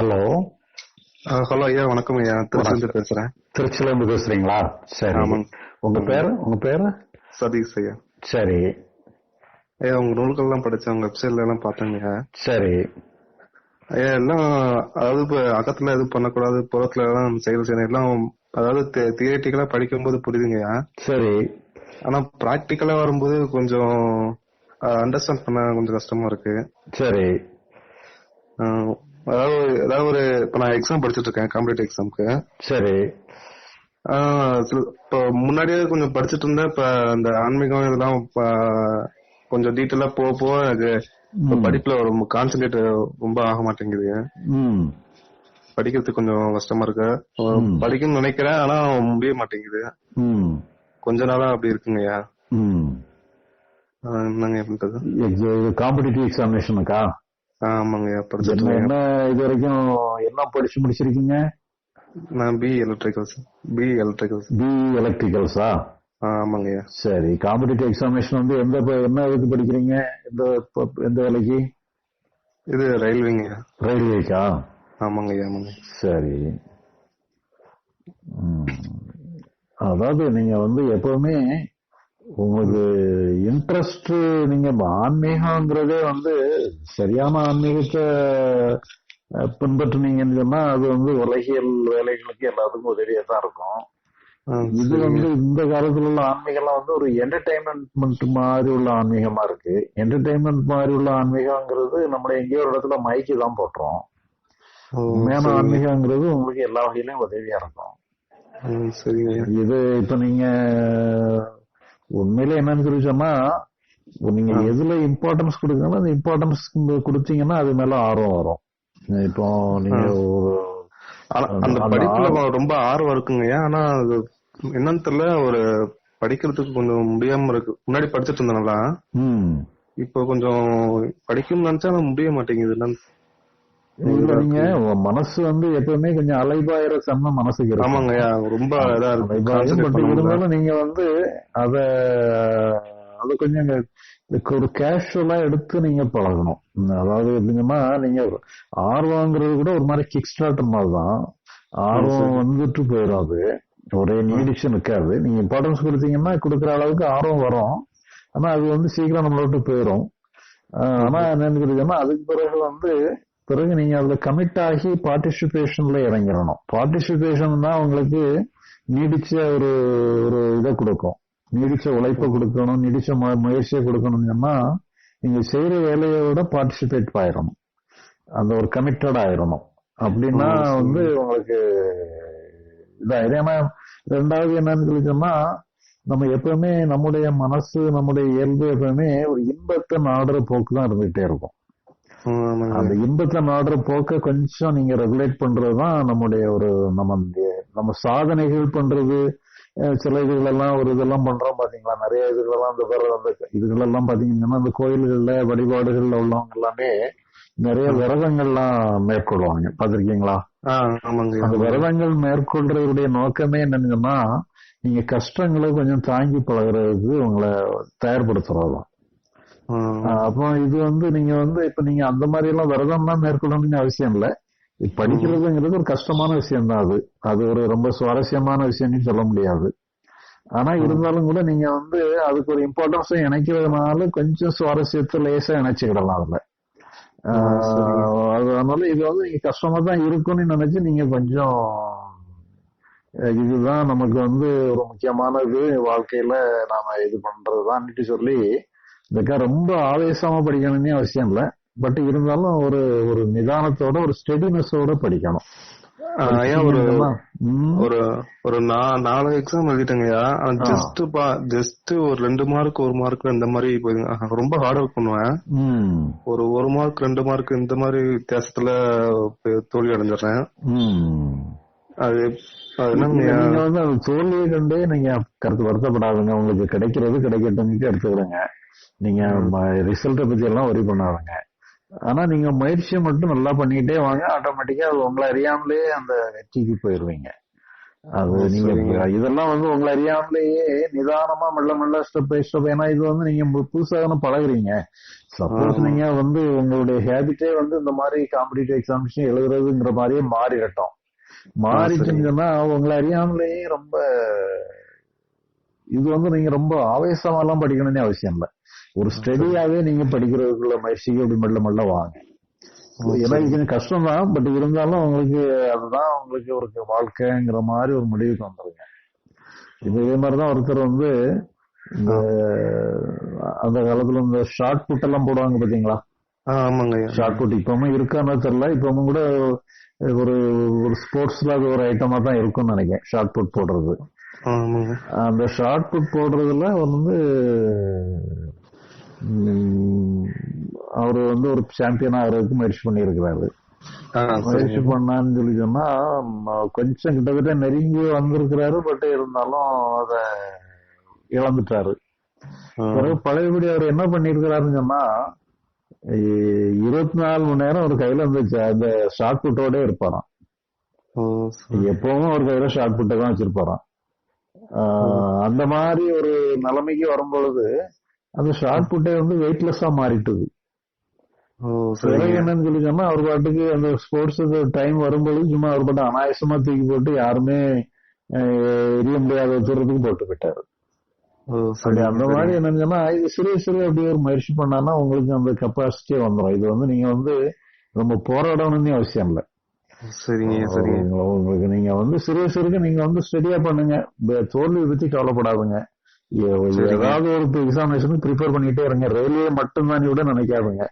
Hello. Hello ஐயா வணக்கம் ஐயா. திருச்சிலிருந்து பேசுறேன். திருச்சில இருந்து பேசுறீங்களா? சரி. ஆமாங்க. உங்க பேரு? உங்க பேரு? சதீஷ் ஐயா. சரி. ஐயா உங்க நூல்கள்லாம் படிச்சேன் உங்க வெப்சைட்ல எல்லாம் பார்த்தேங்க சரி. ஐயா எல்லாம் அதாவது இப்ப அகத்துல எதுவும் பண்ணக்கூடாது புறத்துல எல்லாம் செயல் செய்யணும். எல்லாம் அதாவது தியேட்டிக்கலா படிக்கும்போது புரியுதுங்கய்யா சரி. ஆனா பிராக்டிக்கலா வரும்போது கொஞ்சம் அண்டர்ஸ்டாண்ட் பண்ண கொஞ்சம் கஷ்டமா இருக்கு. சரி. அதாவது அதாவது ஒரு இப்ப நான் எக்ஸாம் படிச்சிட்டு இருக்கேன் காம்படிட்டிவ் எக்ஸாம்க்கு சரி இப்போ முன்னாடியே கொஞ்சம் படிச்சிட்டு இருந்தேன் இப்ப அந்த ஆன்மீகம் இதெல்லாம் கொஞ்சம் டீட்டெயிலா போக போக எனக்கு இப்ப. படிப்புல ஒரு கான்சென்ட்ரேட் ரொம்ப ஆக மாட்டேங்குது. படிக்கிறதுக்கு கொஞ்சம் கஷ்டமா இருக்கு. படிக்கணும்னு நினைக்கிறேன் ஆனா முடிய மாட்டேங்குது. கொஞ்ச நாளா அப்படி இருக்குங்கய்யா என்னங்க இது காம்படிட்டிவ் எக்ஸாமினேஷனுக்கா ஆமாங்கய்யா படிச்சிட்டு என்ன இது வரைக்கும் என்ன படிச்சு முடிச்சிருக்கீங்க? நான் B electricals B electricals B எலக்ட்ரிக்கல்ஸா ஆமாங்கய்யா. சரி காம்படிட்டிவ் எக்ஸாமினேஷன் வந்து எந்த என்ன இதுக்கு படிக்கிறீங்க? எந்த எந்த வேலைக்கு? இது ரயில்வேங்கய்யா ரயில்வேக்கா ஆமாங்கய்யா ஆமாங்க சரி. அதாவது நீங்க வந்து எப்பவுமே உங்களுக்கு இன்ட்ரெஸ்ட் நீங்க ஆன்மீகங்கிறதே வந்து சரியான ஆன்மீகத்தை பின்பற்றுனீங்கன்னு சொன்னா அது வந்து உலகியல் வேலைகளுக்கு எல்லாத்துக்கும் உதவியா தான் இருக்கும் இது. வந்து இந்த காலத்துல உள்ள ஆன்மீகம்லாம் வந்து ஒரு என்டர்டைன்மெண்ட் மாதிரி உள்ள ஆன்மீகமா இருக்கு. என்டர்டைன்மெண்ட் மாதிரி உள்ள ஆன்மீகங்கிறது நம்மள எங்கேயோ ஒரு இடத்துல மைக்கு தான் போட்டுரும். சரிங்க. ஆன்மீகங்கிறது உங்களுக்கு எல்லா வகையிலும் உதவியா இருக்கும். இது இப்ப நீங்க உண்மையில என்னன்னு சொல்லி சொன்னா நீங்க. எதுல இம்பார்ட்டன்ஸ் கொடுக்கணும் அந்த இம்பார்ட்டன்ஸ் கொடுத்தீங்கன்னா அது மேல ஆர்வம் வரும். இப்போ நீங்க. ஒரு அந்த படிப்புல ரொம்ப ஆர்வம் இருக்குங்கய்யா ஆனா அது என்னன்னு தெரியல. ஒரு படிக்கிறதுக்கு கொஞ்சம் முடியாம இருக்கு. முன்னாடி படிச்சிட்டு இருந்தேன்ல இப்போ கொஞ்சம் படிக்கணும்னு நினைச்சா முடிய மாட்டேங்குது. நீங்க? மனசு வந்து எப்பவுமே கொஞ்சம் அலைபாயிர தன்மை மனசுக்கு இருக்கும் ஆமாங்கய்யா ரொம்ப இதா இருக்கு. அலைபாயும் concentrate பட் பண்ண முடியல. இருந்தாலும் நீங்க வந்து அத அது கொஞ்சம் ஒரு கேஷுவலா எடுத்து நீங்க பழகணும். அதாவது எப்படிங்கன்னா நீங்க ஆர்வங்கிறது கூட ஒரு மாதிரி கிக் ஸ்டார்டர் மாதிரி தான் ஆர்வம். வந்துட்டு போயிடும் அது ஒரே நீடிச்சு நிக்காது நீங்க இம்பார்ட்டன்ஸ் கொடுத்தீங்கன்னா கொடுக்குற அளவுக்கு ஆர்வம் வரும். ஆனா அது வந்து சீக்கிரம் நம்மள விட்டு போயிடும் ஆனா என்னன்னு கேட்டீங்கன்னா அதுக்கு பிறகு வந்து பிறகு நீங்க அதுல கமிட் ஆகி பார்ட்டிசிபேஷன்ல இறங்கிடணும். பார்ட்டிசிபேஷன் தான் உங்களுக்கு நீடிச்ச ஒரு ஒரு இதை கொடுக்கும். நீடிச்ச உழைப்பை கொடுக்கணும் நீடிச்ச முயற்சியை கொடுக்கணும்னு நீங்க செய்யற வேலையோட பார்ட்டிசிபேட் ஆயிரணும் அந்த ஒரு கமிட்டட் ஆயிரணும் அப்படின்னா. வந்து உங்களுக்கு இதாயிரும். ஏன்னா ரெண்டாவது என்னன்னு சொல்லி சொன்னா நம்ம எப்பவுமே நம்முடைய மனசு நம்முடைய இயல்பு எப்பவுமே ஒரு இன்பத்தை நாடுற போக்கு தான் இருந்துகிட்டே இருக்கும். அந்த இன்பத்தை நாடுற போக்க கொஞ்சம் நீங்க ரெகுலேட் பண்றதுதான் நம்முடைய ஒரு நம்ம நம்ம சாதனைகள் பண்றது. சில இதுகளெல்லாம் ஒரு இதெல்லாம் பண்றோம் பாத்தீங்களா? நிறைய இதுகளெல்லாம் இந்த விரதம் அந்த இதுகளெல்லாம் பாத்தீங்கன்னா அந்த கோயில்கள்ல வழிபாடுகள்ல உள்ளவங்க எல்லாமே நிறைய விரதங்கள்லாம் மேற்கொள்வாங்க. பாத்திருக்கீங்களா அந்த விரதங்கள் மேற்கொள்றதுடைய நோக்கமே என்னன்னா நீங்க கஷ்டங்களை கொஞ்சம் தாங்கி பழகுறதுக்கு உங்களை தயார்படுத்துறதுதான். அப்போ இது வந்து நீங்க வந்து இப்ப நீங்க அந்த மாதிரி எல்லாம் விரதம்லாம் மேற்கொள்ளணும்னு அவசியம் இல்ல. படிக்கிறதுங்கிறது ஒரு கஷ்டமான விஷயம் தான் அது. அது ஒரு ரொம்ப சுவாரஸ்யமான விஷயம்னு சொல்ல முடியாது. ஆனா இருந்தாலும் கூட நீங்க வந்து அதுக்கு ஒரு இம்பார்ட்டன்ஸ் இணைக்கிறதுனால கொஞ்சம் சுவாரஸ்யத்தை லேசா இணைச்சுக்கிடலாம் அதுல. அதனால இது வந்து நீங்க கஷ்டமா தான் இருக்கும்னு நினைச்சு நீங்க கொஞ்சம் இதுதான் நமக்கு வந்து ஒரு முக்கியமானது வாழ்க்கையில நாம இது பண்றதுதான் சொல்லி இதுக்கா ரொம்ப ஆவேசமா படிக்கணும்னு அவசியம் இல்ல. பட் இருந்தாலும் ஒரு ஒரு நிதானத்தோட ஒரு ஸ்டெடினஸோட படிக்கணும். ஒரு ஒரு ஒரு நாலு எக்ஸாம் எழுதிட்டேங்கய்யா. ஜஸ்ட் பா ஜஸ்ட் ஒரு ரெண்டு மார்க் ஒரு மார்க் இந்த மாதிரி ரொம்ப ஹார்ட் ஒர்க் பண்ணுவேன். ஒரு ஒரு மார்க் ரெண்டு மார்க் இந்த மாதிரி வித்தியாசத்துல தோல்வி அடைஞ்சிடுறேன். அது நீங்க வந்து தோல்வியை கண்டே நீங்க கருத்து வருத்தப்படாதுங்க. உங்களுக்கு கிடைக்கிறது கிடைக்கட்டும்னு எடுத்துக்கிறேங்க. நீங்க ரிசல்ட்டை பத்தி எல்லாம் ஒரி பண்ணாதுங்க. ஆனா நீங்க முயற்சியை மட்டும் நல்லா பண்ணிக்கிட்டே வாங்க. ஆட்டோமேட்டிக்கா அது உங்களை அறியாமலே அந்த வெற்றிக்கு போயிருவீங்க. அது நீங்க. இதெல்லாம் வந்து உங்களை அறியாமலேயே நிதானமா மெல்ல மெல்ல ஸ்டெப் பை ஸ்டெப் ஏன்னா இது வந்து நீங்க பு- புதுசா தானே பழகுறீங்க. சப்போஸ். நீங்க வந்து உங்களுடைய ஹேபிட்டே வந்து இந்த மாதிரி காம்படிட்டிவ் எக்ஸாமினேஷன் எழுதுறதுங்கிற மாதிரியே மாறிடட்டும். மாறிட்டுன்னு சொன்னா உங்களை அறியாமலேயே ரொம்ப இது வந்து நீங்க ரொம்ப ஆவேசமா எல்லாம் படிக்கணும்னு அவசியம் இல்ல. ஒரு ஸ்டடியாவே நீங்க படிக்கிறதுக்குள்ள முயற்சிக்கு அப்படி மெல்ல மெல்ல வாங்க. ஏன்னா இது கொஞ்சம் கஷ்டம் தான் பட் இருந்தாலும் உங்களுக்கு அதுதான் உங்களுக்கு ஒரு வாழ்க்கைங்கிற மாதிரி ஒரு முடிவுக்கு வந்துருங்க இது இதே மாதிரிதான் ஒருத்தர் வந்து இந்த அந்த காலத்துல இந்த ஷார்ட் புட் எல்லாம் போடுவாங்க பாத்தீங்களா? ஆமாங்க. ஷார்ட் புட் இப்பவும் இருக்கான்னு தெரியல. இப்பவும் கூட ஒரு ஒரு ஸ்போர்ட்ஸ்ல அது ஒரு ஐட்டமா தான் இருக்கும்னு நினைக்கிறேன் ஷார்ட் புட் போடுறது. அந்த ஷார்ட் புட் போடுறதுல வந்து அவர் வந்து ஒரு சாம்பியன் ஆகிறதுக்கு முயற்சி பண்ணியிருக்கிறாரு. முயற்சி பண்ணான்னு சொல்லி சொன்னா கொஞ்சம் கிட்டத்தட்ட நெருங்கி வந்திருக்கிறாரு பட் இருந்தாலும் அத இழந்துட்டாரு. பிறகு பழையபடி அவர் என்ன பண்ணிருக்கிறாருன்னு சொன்னா இருபத்தி நாலு மணி நேரம் ஒரு கையில அந்த ச- அந்த ஷார்ட் புட்டோட இருப்பாராம். எப்பவும் ஒரு கையில ஷார்ட் புட்டை தான் வச்சிருப்பாராம். அந்த மாதிரி ஒரு நிலைமைக்கு வரும்பொழுது அந்த ஷார்ட் புட்டை வந்து வெயிட்லெஸ்ஸா மாறிட்டுது. என்னன்னு சொல்லி சொன்னா அவர் பாட்டுக்கு அந்த ஸ்போர்ட்ஸ் டைம் வரும்பொழுது சும்மா அவர் பாட்டு அனாயசமா தூக்கி போட்டு யாருமே எரிய முடியாத தூரத்துக்கு போட்டு சரிங்க அந்த மாதிரி என்னன்னு சொன்னா இது சிறிய சிறிய அப்படி ஒரு முயற்சி பண்ணான்னா உங்களுக்கு அந்த கெப்பாசிட்டியே வந்துடும் இது வந்து நீங்க வந்து ரொம்ப போராடணும்னு அவசியம் இல்லை. சரிங்க சரிங்க. உங்க- உங்களுக்கு நீங்க வந்து சிறிய சிறுக நீங்க வந்து ஸ்டடியா பண்ணுங்க. தோல்வி பத்தி கவலைப்படாதுங்க. ஏதாவது ஒரு எக்ஸாமினேஷனுக்கு ப்ரிப்பேர் பண்ணிட்டே இருங்க. ரயில்வே மட்டும்தான் கூட நினைக்காதுங்க.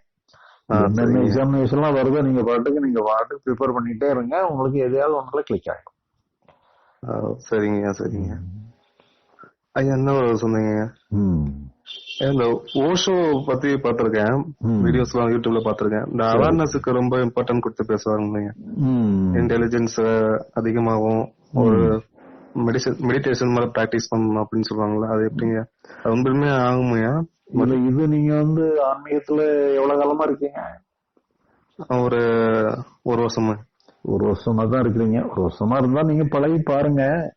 என்னென்ன சரிங்க. எக்ஸாமினேஷன் எல்லாம் வருதோ நீங்க பாட்டுக்கு நீங்க பாட்டுக்கு ப்ரிப்பேர் பண்ணிட்டே இருங்க. உங்களுக்கு எதையாவது ஒன்றுல கிளிக் ஆகும் சரிங்க சரிங்க. ஐயா என்ன சொன்னீங்க. இந்த ஓஷோ பத்தி பாத்திருக்கேன். வீடியோஸ் எல்லாம் யூடியூப்ல பாத்திருக்கேன் இந்த அவேர்னஸ்க்கு ரொம்ப இம்பார்ட்டன்ட் கொடுத்து பேசுவாங்க. இன்டெலிஜென்ஸ் அதிகமாகும் ஒரு மெடிசன் மெடிடேஷன் மாதிரி பிராக்டிஸ் பண்ணணும் அப்படின்னு சொல்லுவாங்கல்ல அது எப்படிங்க? அது உண்மையுமே ஆகுமையா இது நீங்க வந்து ஆன்மீகத்துல எவ்வளவு காலமா இருக்கீங்க? ஒரு ஒரு வருஷமா. ஒரு வருஷமா தான் இருக்கிறீங்க. ஒரு வருஷமா இருந்தா நீங்க பழகி பாருங்க.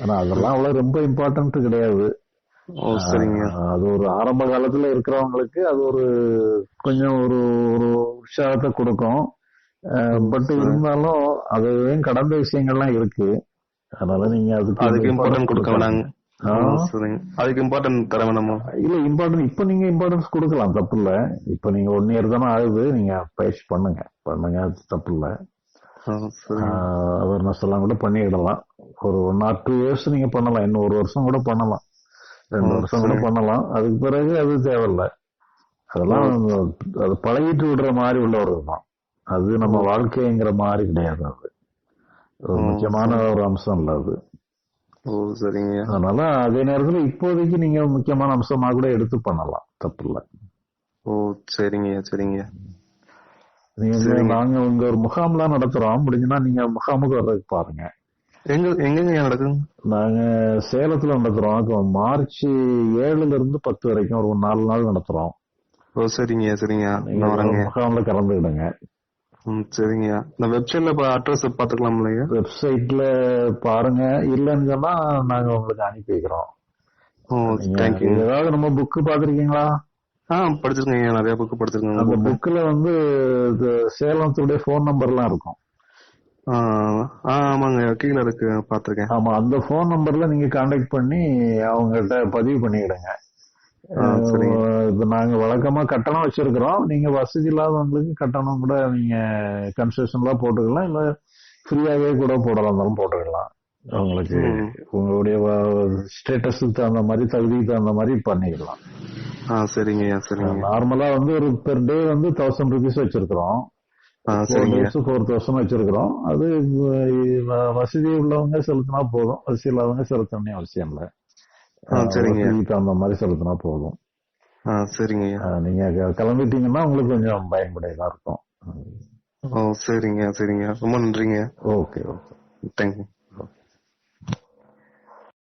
ஆனா அதெல்லாம் அவ்வளவு ரொம்ப இம்பார்ட்டன்ட் கிடையாது. சரிங்க. அது ஒரு ஆரம்ப காலத்துல இருக்கிறவங்களுக்கு அது ஒரு கொஞ்சம் ஒரு ஒரு உற்சாகத்தை கொடுக்கும். பட் இருந்தாலும் அதையும் கடந்த விஷயங்கள்லாம் இருக்கு. அதனால நீங்க அதுக்கு அதுக்கு இம்பார்ட்டன்ட் கொடுக்க வேணாங்க. அதுக்கு இம்பார்ட்டன்ட் தர வேணாமா? இல்ல இம்பார்ட்டன்ட் இப்ப நீங்க இம்பார்ட்டன்ஸ் கொடுக்கலாம். தப்பு இல்ல. இப்ப நீங்க ஒன் இயர் தானே ஆகுது. நீங்க பயிற்சி பண்ணுங்க. பண்ணுங்க. அது தப்பு இல்ல. அவேர்னஸ் எல்லாம் கூட பண்ணிடலாம். ஒரு ஒன் ஆர் டூ இயர்ஸ் நீங்க பண்ணலாம். இன்னும் ஒரு வருஷம் கூட பண்ணலாம். ரெண்டு வருஷம் கூட. பண்ணலாம். அதுக்கு பிறகு அது தேவையில்ல. அதெல்லாம் அது பழகிட்டு விடுற மாதிரி உள்ள ஒரு இதுதான் அது நம்ம வாழ்க்கைங்கிற மாதிரி கிடையாது அது. ஒரு முக்கியமான ஒரு அம்சம் இல்ல அது. ஓ சரிங்க. அதனால அதே நேரத்துல இப்போதைக்கு நீங்க முக்கியமான அம்சமா கூட எடுத்து பண்ணலாம். தப்பு இல்ல. ஓ சரிங்க சரிங்க. நீங்க. நாங்க இங்க ஒரு முகாம்லாம் நடத்துறோம். முடிஞ்சுன்னா நீங்க முகாமுக்கு வர்றதுக்கு பாருங்க. எங்க எங்கங்க நடக்குங்க நாங்க சேலத்துல நடத்துறோம். மார்ச் ஏழுல இருந்து பத்து வரைக்கும் ஒரு நாலு நாள் நடத்துறோம். ஓ சரிங்க சரிங்க. முகாம்ல கலந்துக்கிடுங்க. சரிங்க. இந்த வெப்சைட்ல அட்ரஸ் பாத்துக்கலாம் இல்லையா? வெப்சைட்ல பாருங்க. இல்லைன்னு சொன்னா நாங்க உங்களுக்கு அனுப்பி வைக்கிறோம். ஏதாவது நம்ம புக்கு பாத்திருக்கீங்களா ஆ படிச்சிருக்கேங்க. நிறைய புக் படிச்சிருக்கேங்க. அந்த. புக்ல வந்து சேலத்துடைய ஃபோன் நம்பர்லாம் இருக்கும். ஆமாங்க. கீழே இருக்கு. பாத்திருக்கேன் ஆமா அந்த ஃபோன் நம்பர்ல நீங்க கான்டாக்ட் பண்ணி அவங்ககிட்ட பதிவு பண்ணிடுங்க சரிங்க. இப்ப நாங்க வழக்கமா கட்டணம் வச்சிருக்கிறோம். நீங்க வசதி இல்லாதவங்களுக்கு கட்டணம் கூட நீங்க கன்செஷன்லாம் போட்டுக்கலாம். இல்ல ஃப்ரீயாவே கூட போடலாம். இருந்தாலும் போட்டுக்கலாம். உங்களுக்கு. உங்களுடைய ஸ்டேட்டஸுக்கு தகுந்த மாதிரி தகுதிக்கு தகுந்த மாதிரி பண்ணிக்கலாம். ஆ சரிங்கய்யா சரிங்க. நார்மலா வந்து ஒரு பெர் டே வந்து தௌசண்ட் ருபீஸ் வச்சிருக்கிறோம். சரிங்க. டேஸ் ஃபோர் தௌசண்ட் வச்சிருக்கிறோம். அது வசதி உள்ளவங்க செலுத்தினா போதும். வசதி இல்லாதவங்க செலுத்தணும்னு அவசியம் இல்லை. சரிங்க. தகுந்த மாதிரி செலுத்தினா போதும். அஹ் நீங்க க- கலந்துட்டீங்கன்னா உங்களுக்கு கொஞ்சம் பயன்படையதா இருக்கும். ஓ சரிங்க சரிங்க. ரொம்ப நன்றிங்க. Okay okay. Thank you.